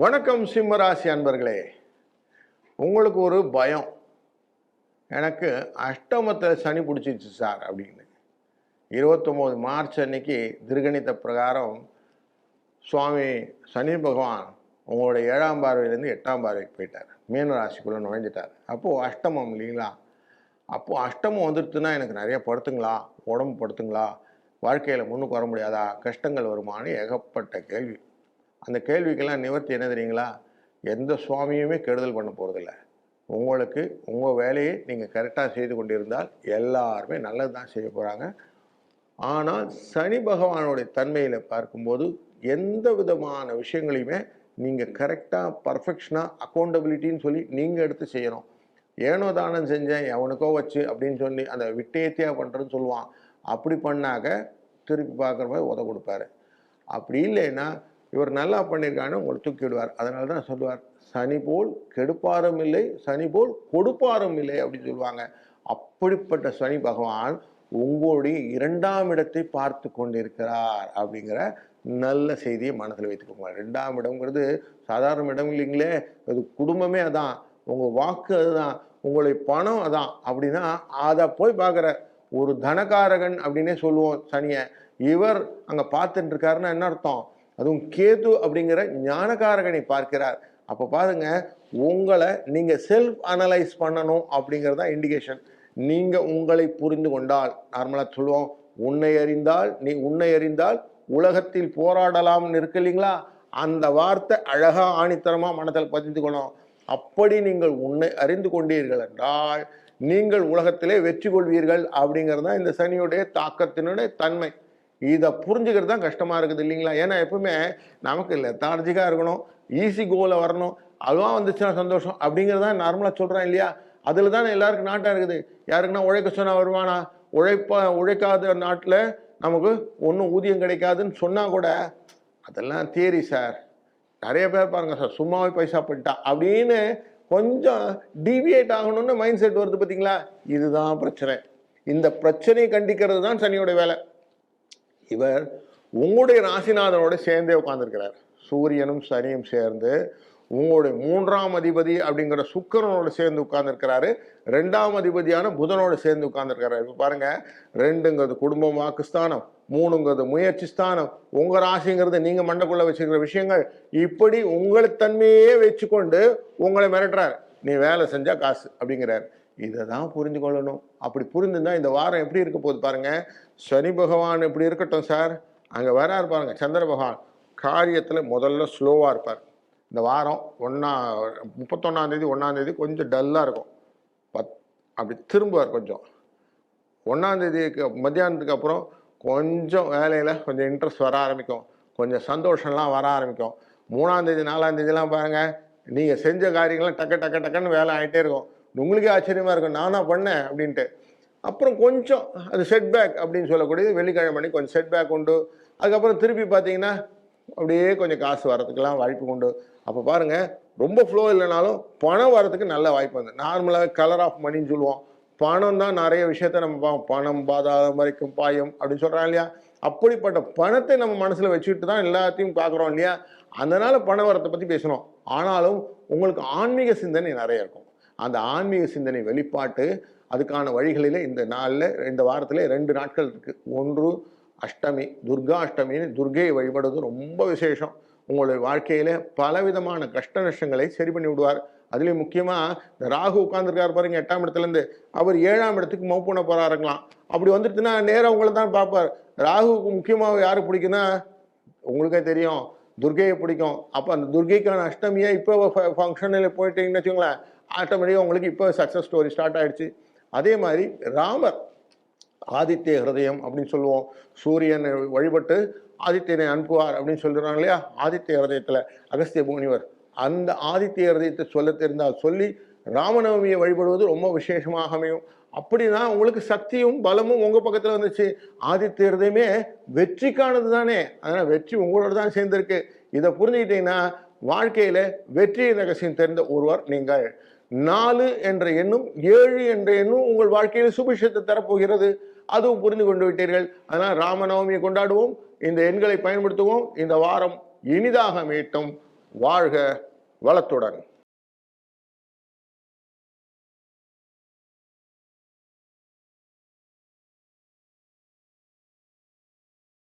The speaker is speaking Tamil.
வணக்கம் சிம்மராசி அன்பர்களே. உங்களுக்கு ஒரு பயம். எனக்கு அஷ்டமத்தில் சனி பிடிச்சிச்சு சார் அப்படின்னு. இருபத்தொம்போது மார்ச் அன்னைக்கு திருகணித்த பிரகாரம் சுவாமி சனி பகவான் உங்களுடைய ஏழாம் பார்வையிலேருந்து எட்டாம் பார்வைக்கு போயிட்டார். மீன ராசிக்குள்ளே நுழைஞ்சிட்டார். அப்போது அஷ்டமம் இல்லைங்களா? அப்போது அஷ்டமம் வந்துடுச்சுன்னா எனக்கு நிறைய படுத்துங்களா? உடம்பு படுத்துங்களா? வாழ்க்கையில் முன்னுக்கு வர முடியாதா? கஷ்டங்கள் வருமானு ஏகப்பட்ட கேள்வி. அந்த கேள்விக்கெல்லாம் நிவர்த்தி என்ன தெரியுங்களா? எந்த சுவாமியுமே கெடுதல் பண்ண போகிறதில்ல உங்களுக்கு உங்கள் வேலையை நீங்கள் கரெக்டாக செய்து கொண்டிருந்தால் எல்லாருமே நல்லது தான் செய்ய போகிறாங்க ஆனால் சனி பகவானுடைய தன்மையில் பார்க்கும்போது எந்த விதமான விஷயங்களையுமே நீங்கள் கரெக்டாக பர்ஃபெக்ஷனாக அக்கௌண்டபிலிட்டின்னு சொல்லி நீங்கள் எடுத்து செய்யணும். ஏனோ தானம் செஞ்சேன் எவனுக்கோ வச்சு அப்படின்னு சொல்லி அந்த விட்டேத்தியாக பண்ணுறதுன்னு சொல்லுவான். அப்படி பண்ணாக்க திருப்பி பார்க்குற மாதிரி உத கொடுப்பாரு. அப்படி இல்லைன்னா இவர் நல்லா பண்ணியிருக்காருன்னு உங்களை தூக்கி விடுவார். அதனால தான் சொல்லுவார் சனி போல் கெடுப்பாரும் இல்லை சனி போல் கொடுப்பாரும் இல்லை அப்படின்னு சொல்லுவாங்க. அப்படிப்பட்ட சனி பகவான் உங்களுடைய இரண்டாம் இடத்தை பார்த்து கொண்டிருக்கிறார் அப்படிங்கிற நல்ல செய்தியை மனசில் வைத்துக்கோங்க. ரெண்டாம் இடம்ங்கிறது சாதாரண இடம் இல்லைங்களே அது குடும்பமே அதான் உங்கள் வாக்கு அதுதான் உங்களுடைய பணம் அதான் அப்படின்னா அதை போய் பார்க்குற ஒரு தனகாரகன் அப்படின்னே சொல்லுவோம் சனியை. இவர் அங்கே பார்த்துட்டு இருக்காருன்னா என்ன அர்த்தம்? அதுவும் கேது அப்படிங்கிற ஞானகாரகனை பார்க்கிறார். அப்போ பாருங்க உங்களை நீங்கள் செல்ஃப் அனலைஸ் பண்ணணும் அப்படிங்கிறது தான் இண்டிகேஷன் நீங்கள் உங்களை புரிந்து கொண்டால் நார்மலாக சொல்லுவோம் உன்னை அறிந்தால் நீ உன்னை அறிந்தால் உலகத்தில் போராடலாம்னு இருக்கு இல்லைங்களா? அந்த வார்த்தை அழகாக ஆணித்தரமாக மனதில் பதிந்துக்கணும் அப்படி நீங்கள் உன்னை அறிந்து கொண்டீர்கள் என்றால் நீங்கள் உலகத்திலே வெற்றி கொள்வீர்கள் அப்படிங்கிறது தான் இந்த சனியுடைய தாக்கத்தினுடைய தன்மை. இதை புரிஞ்சுக்கிறது தான் கஷ்டமாக இருக்குது இல்லைங்களா? ஏன்னா எப்பவுமே நமக்கு லெத்தார்ஜிக்காக இருக்கணும் ஈஸி கோவில் வரணும் அதுவாக வந்துச்சுன்னா சந்தோஷம் அப்படிங்கிறது தான் நார்மலாக சொல்கிறேன் இல்லையா? அதில் தான் எல்லாருக்கும் நாட்டம் இருக்குது. யாருக்குன்னா உழைக்க சொன்னால் வருவானா? உழைப்பா உழைக்காத நாட்டில் நமக்கு ஒன்றும் ஊதியம் கிடைக்காதுன்னு சொன்னால் கூட அதெல்லாம் தேரி சார் நிறைய பேர் பாருங்க சார் சும்மாவே பைசா பண்ணிட்டா அப்படின்னு கொஞ்சம் டிவியேட் ஆகணும்னு மைண்ட் செட் வருது பார்த்தீங்களா இதுதான் பிரச்சனை. இந்த பிரச்சனையை கண்டிக்கிறது தான் சனியோட வேலை. இவர் உங்களுடைய ராசிநாதனோட சேர்ந்தே உட்காந்துருக்கிறார் சூரியனும் சனியும் சேர்ந்து உங்களுடைய மூன்றாம் அதிபதி அப்படிங்கிற சுக்கிரனோட சேர்ந்து உட்கார்ந்துருக்கிறாரு. ரெண்டாம் அதிபதியான புதனோட சேர்ந்து உட்கார்ந்துருக்கிறாரு. இப்போ பாருங்கள் ரெண்டுங்கிறது குடும்பம் வாக்குஸ்தானம் மூணுங்கிறது முயற்சி ஸ்தானம். உங்கள் ராசிங்கிறது நீங்கள் மண்டக்குள்ள வச்சுக்கிற விஷயங்கள் இப்படி உங்களை தன்மையே வச்சுக்கொண்டு உங்களை மிரட்டுறாரு. நீ வேலை செஞ்சால் காசு அப்படிங்கிறார். இதை தான் புரிஞ்சு கொள்ளணும். அப்படி புரிஞ்சுதான் இந்த வாரம் எப்படி இருக்க போகுது பாருங்கள் சனி பகவான் எப்படி இருக்கட்டும் சார்? அங்கே வராரு பாருங்கள் சந்திர பகவான். காரியத்தில் முதல்ல ஸ்லோவாக இருப்பார். இந்த வாரம் ஒன்றா முப்பத்தொன்னாந்தேதி ஒன்றாந்தேதி கொஞ்சம் டல்லாக இருக்கும். பத் அப்படி திரும்புவார் கொஞ்சம். ஒன்றாந்தேதிக்கு மத்தியானத்துக்கு அப்புறம் கொஞ்சம் வேலையில் கொஞ்சம் இன்ட்ரெஸ்ட் வர ஆரம்பிக்கும். கொஞ்சம் சந்தோஷம்லாம் வர ஆரம்பிக்கும். மூணாந்தேதி நாலாந்தேதிலாம் பாருங்கள் நீங்கள் செஞ்ச காரியங்கள்லாம் டக்கு டக்கு டக்குன்னு வேலை ஆகிட்டே இருக்கும். உங்களுக்கே ஆச்சரியமாக இருக்கும் நானாக பண்ணேன் அப்படின்ட்டு. அப்புறம் கொஞ்சம் அது செட்பேக் அப்படின்னு சொல்லக்கூடியது வெள்ளிக்கிழமை மணி கொஞ்சம் செட்பேக் உண்டு. அதுக்கப்புறம் திருப்பி பார்த்தீங்கன்னா அப்படியே கொஞ்சம் காசு வரதுக்கெல்லாம் வாய்ப்பு உண்டு. அப்போ பாருங்கள் ரொம்ப ஃப்ளோ இல்லைனாலும் பணம் வரதுக்கு நல்ல வாய்ப்பு வந்து நார்மலாக கலர் ஆஃப் மணின்னு சொல்லுவோம். பணம் தான் நிறைய விஷயத்த நம்ம பார்ப்போம். பணம் பாதாளம் வரைக்கும் பாயம் அப்படின்னு சொல்கிறாங்க இல்லையா? அப்படிப்பட்ட பணத்தை நம்ம மனசில் வச்சுக்கிட்டு தான் எல்லாத்தையும் பார்க்குறோம் இல்லையா? அதனால் பண வரத்தை பற்றி பேசணும். ஆனாலும் உங்களுக்கு ஆன்மீக சிந்தனை நிறைய இருக்கும். அந்த ஆன்மீக சிந்தனை வெளிப்பாட்டு அதுக்கான வழிகளில் இந்த நாளில் இந்த வாரத்தில் ரெண்டு நாட்கள் இருக்குது ஒன்று அஷ்டமி துர்கா அஷ்டமின்னு துர்கையை வழிபடுவது ரொம்ப விசேஷம். உங்களுடைய வாழ்க்கையில பலவிதமான கஷ்ட நஷ்டங்களை சரி பண்ணி விடுவார். அதுலேயும் முக்கியமாக இந்த ராகு உட்காந்துருக்காரு பாருங்க எட்டாம் இடத்துலேருந்து. அவர் ஏழாம் இடத்துக்கு மூவ் பண்ண போகிறாருங்களாம் அப்படி வந்துட்டுன்னா நேராக உங்களை தான் பார்ப்பார். ராகுவுக்கு முக்கியமாக யாரு பிடிக்குன்னா உங்களுக்கே தெரியும் துர்கையை பிடிக்கும். அப்போ அந்த துர்கைக்கான அஷ்டமியை இப்போ ஃபங்க்ஷனில் போயிட்டீங்கன்னு வச்சுங்களேன் ஆட்டோமேட்டிக்காக உங்களுக்கு இப்போ சக்ஸஸ் ஸ்டோரி ஸ்டார்ட் ஆயிடுச்சு. அதே மாதிரி ராமர் ஆதித்ய ஹிருதயம் அப்படின்னு சொல்லுவோம். சூரியனை வழிபட்டு ஆதித்யனை அனுப்புவார் அப்படின்னு சொல்றாங்க இல்லையா? ஆதித்ய ஹிருதயத்தில் அகஸ்திய முனிவர். அந்த ஆதித்ய ஹிருதயத்தை சொல்ல தெரிந்தால் சொல்லி ராமநவமியை வழிபடுவது ரொம்ப விசேஷமாக அமையும். அப்படின்னா உங்களுக்கு சக்தியும் பலமும் உங்கள் பக்கத்தில் வந்துச்சு. ஆதித்ய ஹிருதயமே வெற்றிக்கானது தானே. அதனால் வெற்றி உங்களோட தான் சேர்ந்திருக்கு. இதை புரிஞ்சுக்கிட்டீங்கன்னா வாழ்க்கையில் வெற்றி ரகசியம் தெரிந்த ஒருவர் நீங்கள். நாலு என்ற எண்ணும் ஏழு என்ற எண்ணும் உங்கள் வாழ்க்கையில் சுபிஷத்தை தரப்போகிறது. அதுவும் புரிந்து கொண்டு விட்டீர்கள். அதனால் ராமநவமியை கொண்டாடுவோம். இந்த எண்களை பயன்படுத்துவோம். இந்த வாரம் இனிதாக மீட்டும் வாழ்க வளத்துடன்.